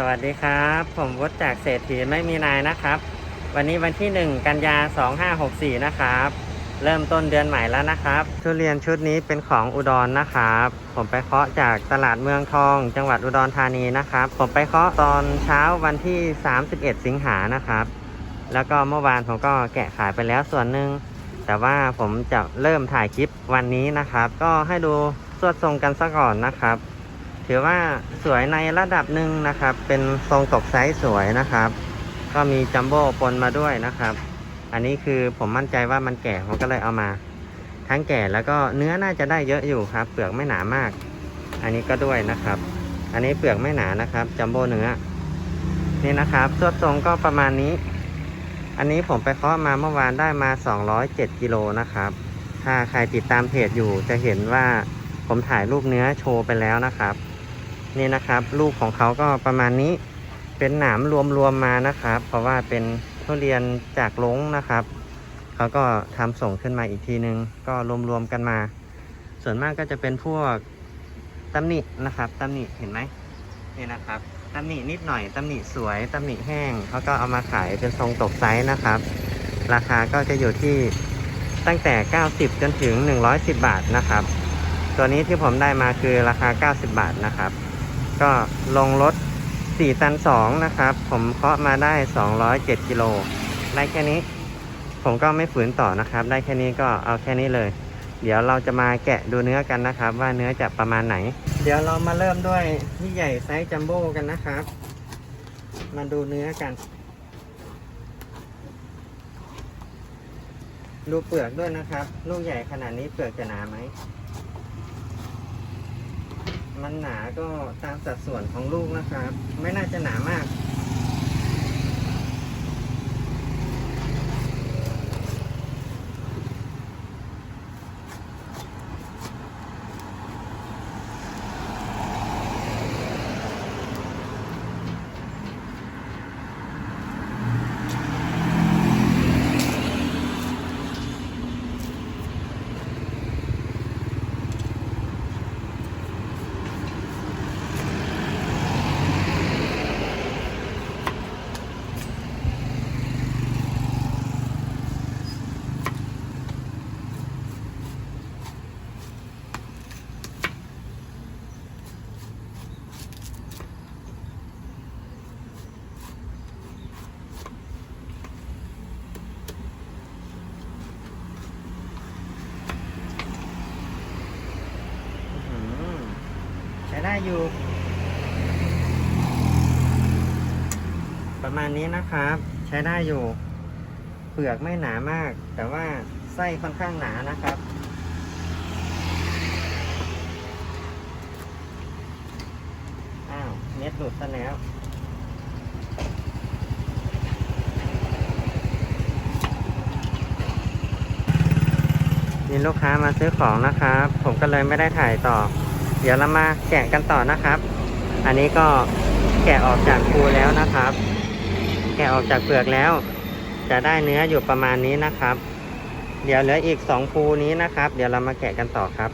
สวัสดีครับ ผมวุฒิจากเศรษฐีไม่มีนายนะครับ วันนี้วันที่ 1 กันยา 2564 นะครับ เริ่มต้นเดือนใหม่แล้วนะครับ ทุเรียนชุดนี้เป็นของอุดรนะครับ ผมไปเคาะจากตลาดเมืองทอง จังหวัดอุดรธานีนะครับ ผมไปเคาะตอนเช้าวันที่ 31 สิงหานะครับ แล้วก็เมื่อวานผมก็แกะขายไปแล้วส่วนหนึ่งแต่ว่าผมจะเริ่มถ่ายคลิปวันนี้นะครับ ก็ให้ดูสวดทรงกันซะก่อนนะครับ ถือว่าสวยในระดับหนึ่งนะครับ เป็นทรงตกไซส์สวยนะครับ ก็มีจัมโบ้ปนมาด้วยนะครับ อันนี้คือผมมั่นใจว่ามันแก่ผมก็เลยเอามา ทั้งแก่แล้วก็เนื้อน่าจะได้เยอะอยู่ครับ เปลือกไม่หนามาก อันนี้ก็ด้วยนะครับ อันนี้เปลือกไม่หนานะครับจัมโบ้เนื้อนี่นะครับสวดทรงก็ประมาณนี้ อันนี้ผมไปเคาะมาเมื่อวานได้มา 207กิโลนะครับ ถ้าใครติดตามเพจอยู่จะเห็นว่าผมถ่ายรูปเนื้อโชว์ไปแล้วนะครับ นี่นะครับ ลูกของเขาก็ประมาณนี้เป็นหนามรวมๆมานะครับ เพราะว่าเป็นทุเรียนจากลงนะครับเขาก็ทำส่งขึ้นมาอีกทีนึง ก็รวมๆกันมา ส่วนมากก็จะเป็นพวกตำหนินะครับตำหนิเห็นไหมนี่นะครับตำหนินิดหน่อยตำหนิสวยตำหนิแห้งเขาก็เอามาขายเป็นทรงตกไซส์นะครับ ราคาก็จะอยู่ที่ตั้งแต่ 90 จนถึง 110 บาทนะครับ ตัวนี้ที่ผมได้มาคือราคา 90 บาทนะครับ ก็ลงรถ4ตัน2นะครับ ผมเคาะมาได้ 207กิโลได้แค่นี้ ผมก็ไม่ฝืนต่อนะครับ ได้แค่นี้ก็เอาแค่นี้เลย เดี๋ยวเราจะมาแกะดูเนื้อกันนะครับ ว่าเนื้อจะประมาณไหน เดี๋ยวเรามาเริ่มด้วยที่ใหญ่ไซส์จัมโบ้กันนะครับ มาดูเนื้อกัน ดูเปลือกด้วยนะครับ ลูกใหญ่ขนาดนี้เปลือกจะหนาไหม มันหนาก็ตามสัดส่วนของลูกนะครับ ไม่น่าจะหนามาก อยู่ ประมาณนี้นะครับ ใช้ได้อยู่ เปลือกไม่หนามาก แต่ว่าไส้ค่อนข้างหนานะครับอ้าวเน็ตหลุดซะแล้วมีลูกค้ามาซื้อของนะครับ ผมก็เลยไม่ได้ถ่ายต่อ เดี๋ยวเรามาแกะกันต่อนะครับ อันนี้ก็แกะออกจากภูแล้วนะครับ แกะออกจากเปลือกแล้ว จะได้เนื้ออยู่ประมาณนี้นะครับ เดี๋ยวเหลืออีกสองภูนี้นะครับ เดี๋ยวเรามาแกะกันต่อครับ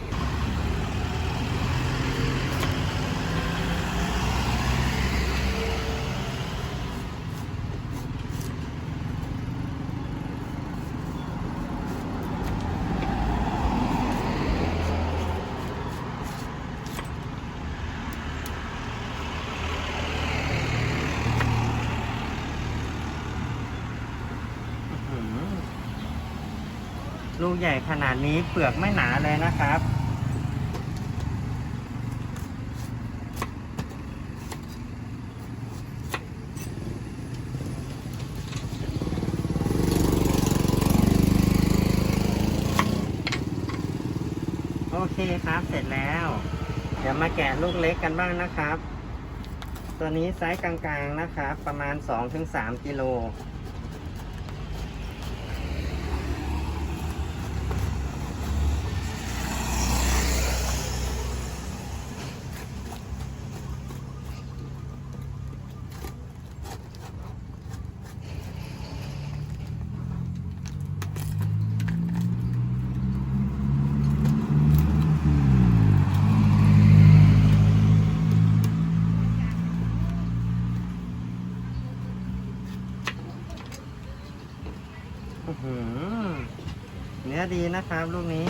ลูกใหญ่ขนาดนี้เปลือกไม่หนาเลยนะครับ โอเคครับเสร็จแล้ว เดี๋ยวมาแกะลูกเล็กกันบ้างนะครับ ตัวนี้ไซส์กลางๆนะครับ ประมาณ 2-3กิโล อดีนะครับลูกนี้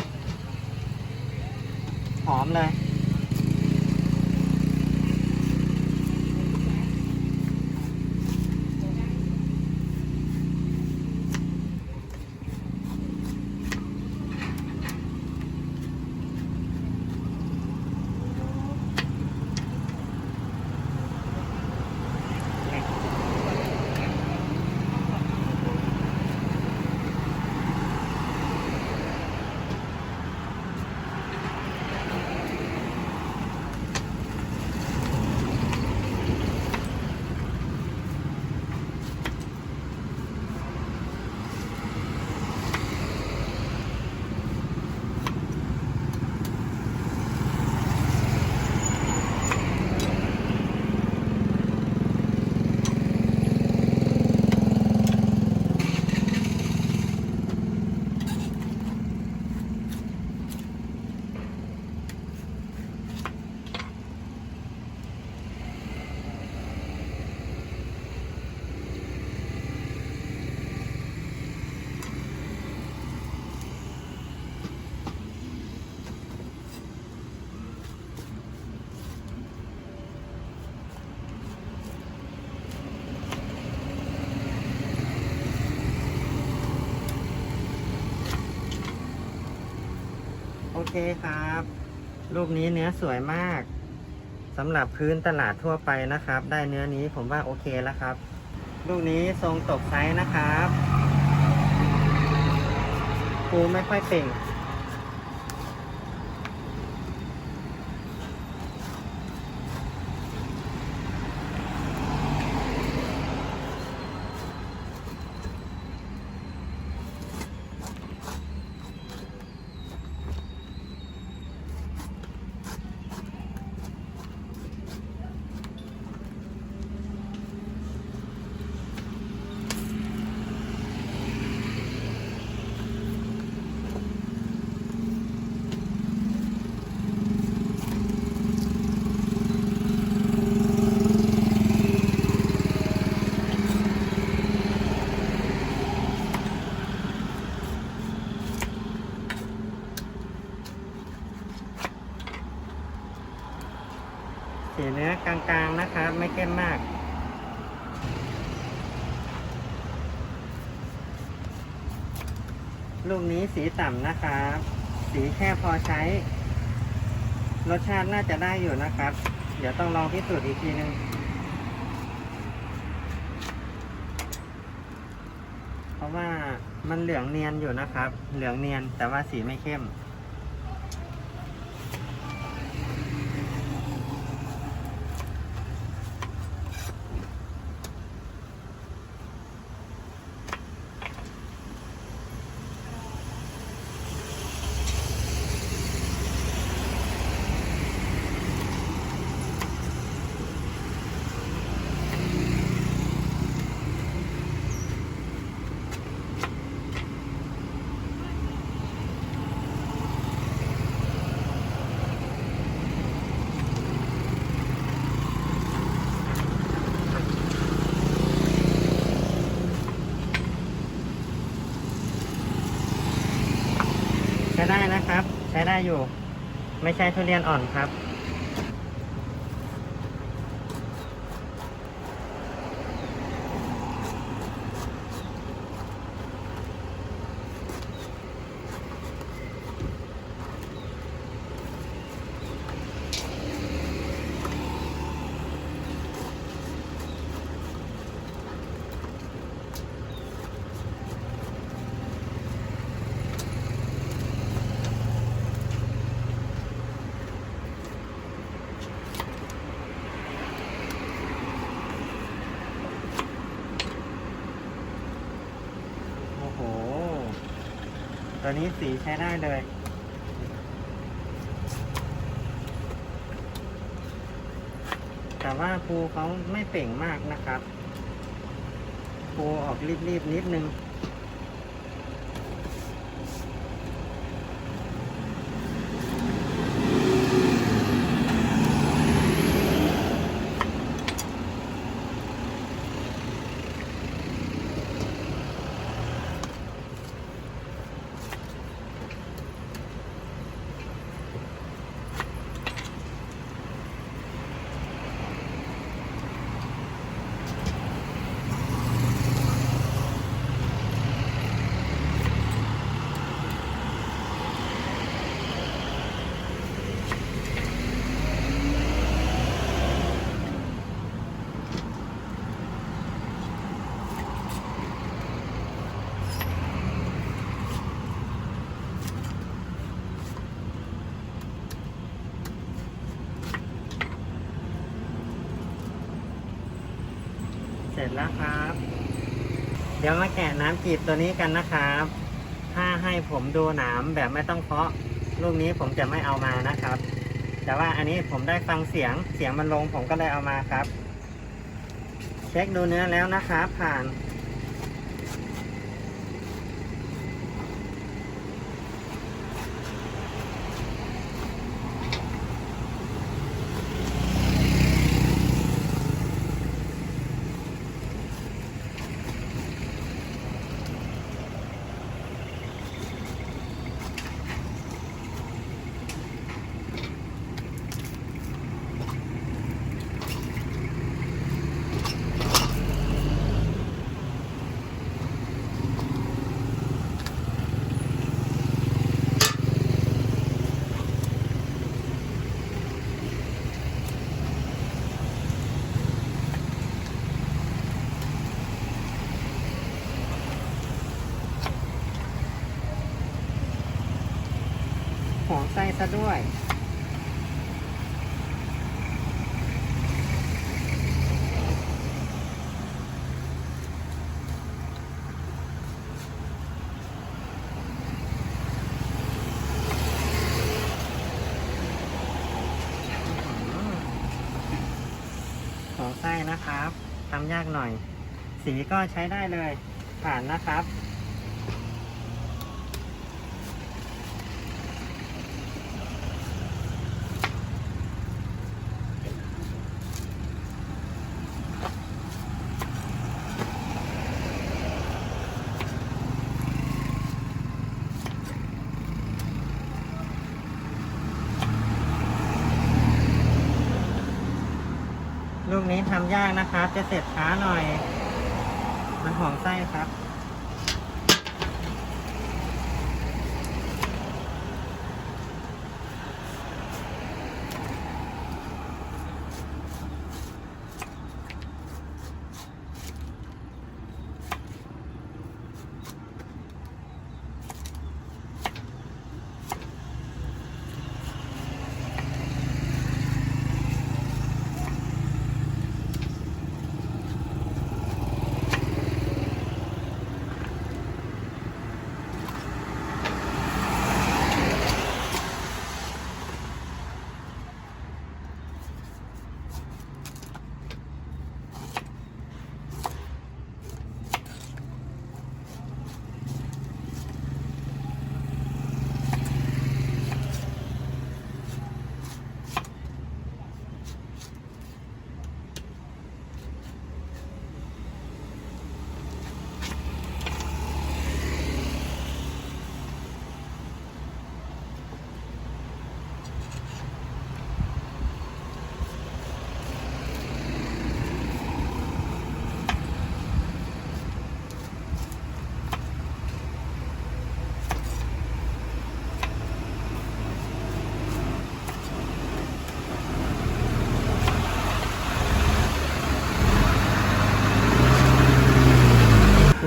เคครับ รูปนี้เนื้อสวยมากสำหรับพื้นตลาดทั่วไปนะครับ ได้เนื้อนี้ผมว่าโอเคแล้วครับ ลูกนี้ทรงตกไซส์นะครับปูไม่ค่อยเป่ง สีเนื้อกลางๆนะครับ ไม่เข้มมาก ลูกนี้สีต่ำนะครับ สีแค่พอใช้ รสชาติน่าจะได้อยู่นะครับ เดี๋ยวต้องลองพิสูจน์อีกทีนึงเพราะว่ามันเหลืองเนียนอยู่นะครับ เหลืองเนียนแต่ว่าสีไม่เข้ม ช้ได้นะครับ ใช้ได้อยู่ ไม่ใช่ทุเรียนอ่อนครับ โอ้โห ตัวนี้สีใช้ได้เลย แต่ว่าปูเขาไม่เป่งมากนะครับ ปูออกรีบๆนิดนึง เดี๋ยวมาแกะน้ำจีบตัวนี้กันนะครับ ถ้าให้ผมดูหนามแบบไม่ต้องเคาะลูกนี้ผมจะไม่เอามานะครับ แต่ว่าอันนี้ผมได้ฟังเสียงเสียงมันลงผมก็เลยเอามาครับ เช็คดูเนื้อแล้วนะครับผ่านะด้วย ของไส้นะครับทำยากหน่อย สีก็ใช้ได้เลย ผ่านนะครับ ยากนะครับ จะเสร็จช้าหน่อย มันห่วงไส้ครับ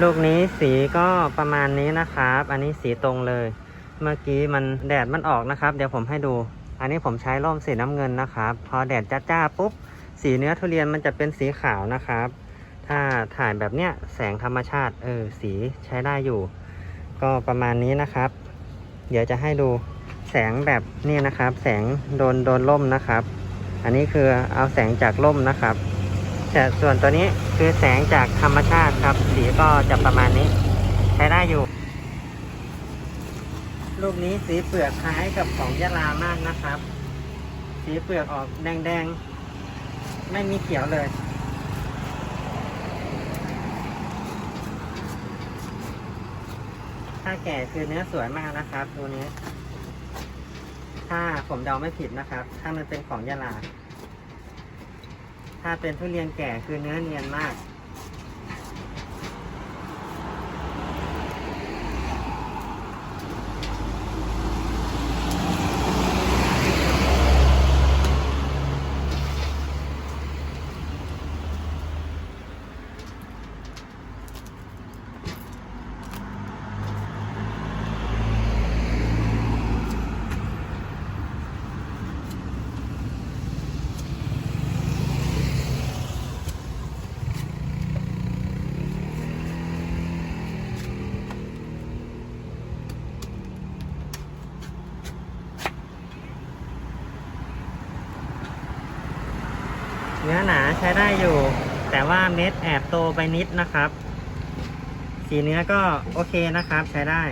ลูกนี้สีก็ประมาณนี้นะครับ อันนี้สีตรงเลย เมื่อกี้มันแดดมันออกนะครับ เดี๋ยวผมให้ดู อันนี้ผมใช้ร่มสีน้ำเงินนะครับ พอแดดจ้าๆปุ๊บ สีเนื้อทุเรียนมันจะเป็นสีขาวนะครับ ถ้าถ่ายแบบเนี้ยแสงธรรมชาติ เออ สีใช้ได้อยู่ ก็ประมาณนี้นะครับ เดี๋ยวจะให้ดูแสงแบบนี้นะครับ แสงโดนโดนร่มนะครับ อันนี้คือเอาแสงจากร่มนะครับ แต่ส่วนตัวนี้คือแสงจากธรรมชาติครับ สีก็จะประมาณนี้ ใช้ได้อยู่ ลูกนี้สีเปลือกคล้ายกับของยะลามากนะครับ สีเปลือกออกแดงๆ ไม่มีเขียวเลยถ้าแก่คือเนื้อสวยมากนะครับตัวนี้ ถ้าผมเดาไม่ผิดนะครับ ถ้ามันเป็นของยะลา ถ้าเป็นทุเรียนแก่คือเนื้อเนียนมาก ช้ได้อยู่ แต่ว่าเม็ดแอบโตไปนิดนะครับ สีเนื้อก็โอเคนะครับ ใช้ได้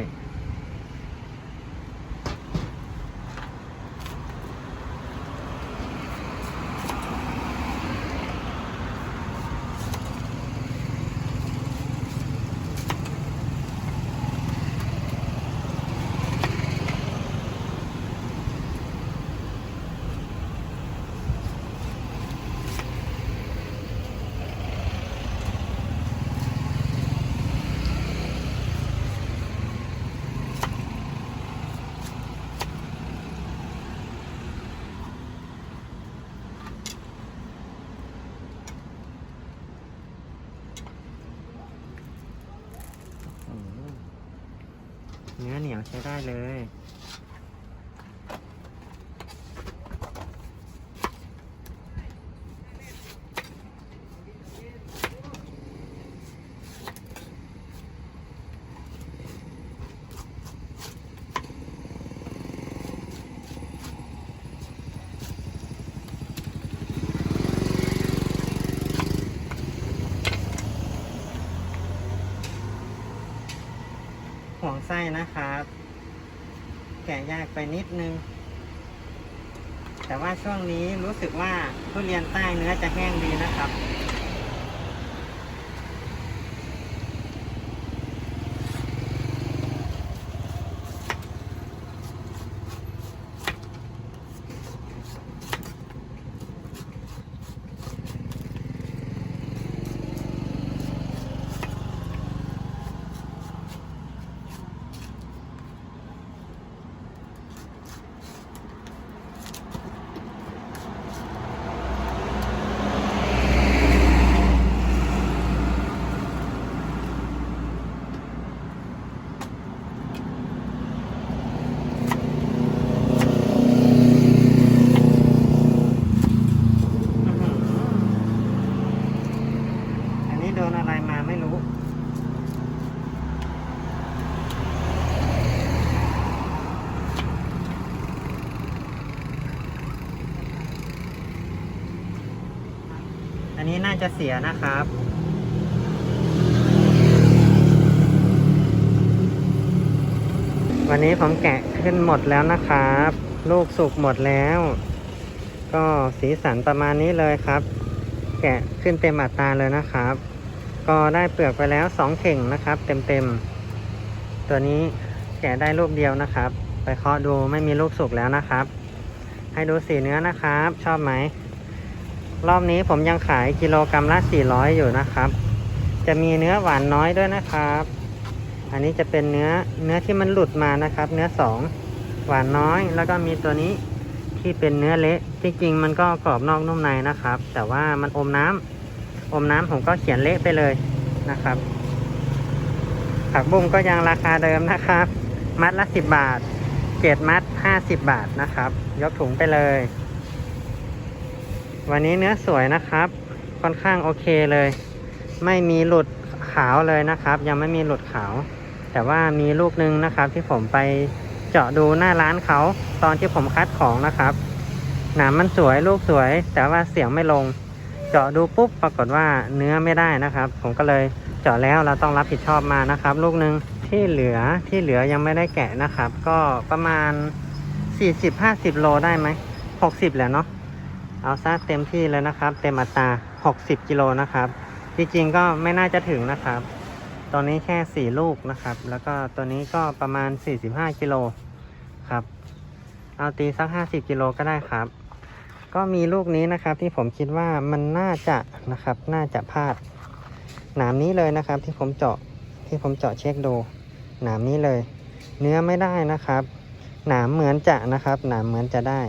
ใช้ได้เลยห่วงไส้นะคะ ยากไปนิดนึง แต่ว่าช่วงนี้รู้สึกว่าทุเรียนใต้เนื้อจะแห้งดีนะครับ อื้อหืออันนี้โดนอะไรมาไม่รู้ อั นนี้น่าจะเสียนะครับ วันนี้ผมแกะขึ้นหมดแล้วนะครับ ลูกสุกหมดแล้ว ก็สีสันประมาณนี้เลยครับ แกะขึ้นเต็มอัตราเลยนะครับ ก็ได้เปลือกไปแล้วสองเข่งนะครับ เต็มๆ ตัวนี้แกะได้ลูกเดียวนะครับ ไปเคาะดูไม่มีลูกสุกแล้วนะครับ ให้ดูสีเนื้อนะครับ ชอบไหม รอบนี้ผมยังขายกิโลกรรัมละ 400 อยู่นะครับ จะมีเนื้อหวานน้อยด้วยนะครับ อันนี้จะเป็นเนื้อเนื้อที่มันหลุดมานะครับ เนื้อสองหวานน้อย แล้วก็มีตัวนี้ที่เป็นเนื้อเละที่จริงมันก็กรอบนอกนุ่มในนะครับ แต่ว่ามันอมน้ำอมน้ำผมก็เขียนเละไปเลยนะครับ ผักบุ้งก็ยังราคาเดิมนะครับ มัดละ 10 บาทเจ็ดมัด 50 บาทนะครับ ยกถุงไปเลย วันนี้เนื้อสวยนะครับ ค่อนข้างโอเคเลย ไม่มีหลุดขาวเลยนะครับ ยังไม่มีหลุดขาว แต่ว่ามีลูกนึงนะครับ ที่ผมไปเจาะดูหน้าร้านเขาตอนที่ผมคัดของนะครับ หนามมันสวยลูกสวย แต่ว่าเสียงไม่ลง เจาะดูปุ๊บปรากฏว่าเนื้อไม่ได้นะครับ ผมก็เลยเจาะแล้วเราต้องรับผิดชอบมานะครับ ลูกนึงที่เหลือที่เหลือยังไม่ได้แกะนะครับ ก็ประมาณ 40-50 โลได้ไหม60แหละเนาะ เอาซะเต็มที่เลยนะครับ เต็มอัตรา 60 กิโลนะครับ จริงๆก็ไม่น่าจะถึงนะครับ ตอนนี้แค่ 4 ลูกนะครับ แล้วก็ตัวนี้ก็ประมาณ 45 กิโลครับ เอาตีสัก 50 กิโลก็ได้ครับ ก็มีลูกนี้นะครับที่ผมคิดว่ามันน่าจะนะครับ น่าจะพลาด หนามนี้เลยนะครับที่ผมเจาะที่ผมเจาะเช็คดู หนามนี้เลย เนื้อไม่ได้นะครับ หนามเหมือนจะนะครับ หนามเหมือนจะได้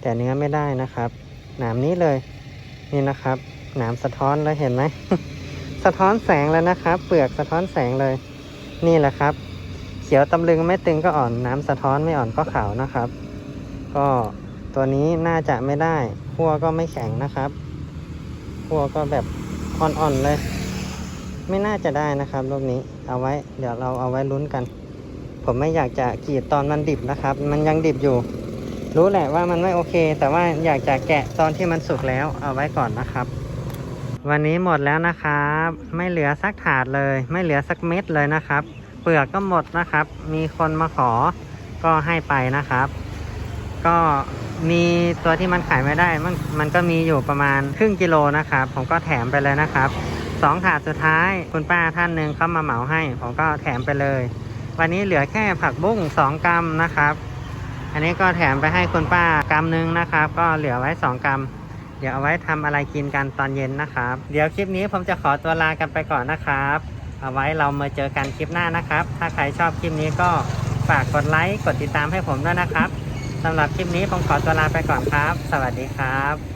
แต่เนื้อไม่ได้นะครับ หนามนี้เลย นี่นะครับ หนามสะท้อนเลยเห็นไหม สะท้อนแสงแล้วนะครับ เปลือกสะท้อนแสงเลย นี่แหละครับ เขียวตำลึงไม่ตึงก็อ่อนน้ำสะท้อนไม่อ่อนก็ขาวนะครับ ก็ตัวนี้น่าจะไม่ได้ขั้วก็ไม่แข็งนะครับขั้วก็แบบอ่อนๆเลย ไม่น่าจะได้นะครับลูกนี้เอาไว้ เดี๋ยวเราเอาไว้ลุ้นกัน ผมไม่อยากจะกรีดตอนมันดิบนะครับ มันยังดิบอยู่ รู้แหละว่ามันไม่โอเค แต่ว่าอยากจะแกะตอนที่มันสุกแล้วเอาไว้ก่อนนะครับ วันนี้หมดแล้วนะครับ ไม่เหลือสักถาดเลย ไม่เหลือสักเม็ดเลยนะครับ เปลือกก็หมดนะครับ มีคนมาขอก็ให้ไปนะครับ ก็มีตัวที่มันขายไม่ได้มันมันก็มีอยู่ประมาณครึ่งกิโลนะครับ ผมก็แถมไปเลยนะครับสองถาดสุดท้ายคุณป้าท่านหนึ่งเขามาเหมาให้ ผมก็แถมไปเลย วันนี้เหลือแค่ผักบุ้งสองกรัมนะครับ อันนี้ก็แถมไปให้คุณป้ากรัมหนึงนะครับ ก็เหลือไว้สองกรัม เดี๋ยวเอาไว้ทำอะไรกินกันตอนเย็นนะครับ เดี๋ยวคลิปนี้ผมจะขอตัวลากันไปก่อนนะครับ เอาไว้เรามาเจอกันคลิปหน้านะครับ ถ้าใครชอบคลิปนี้ก็ฝากกดไลค์กดติดตามให้ผมด้วยนะครับสำหรับคลิปนี้ผมขอตัวลาไปก่อนครับ สวัสดีครับ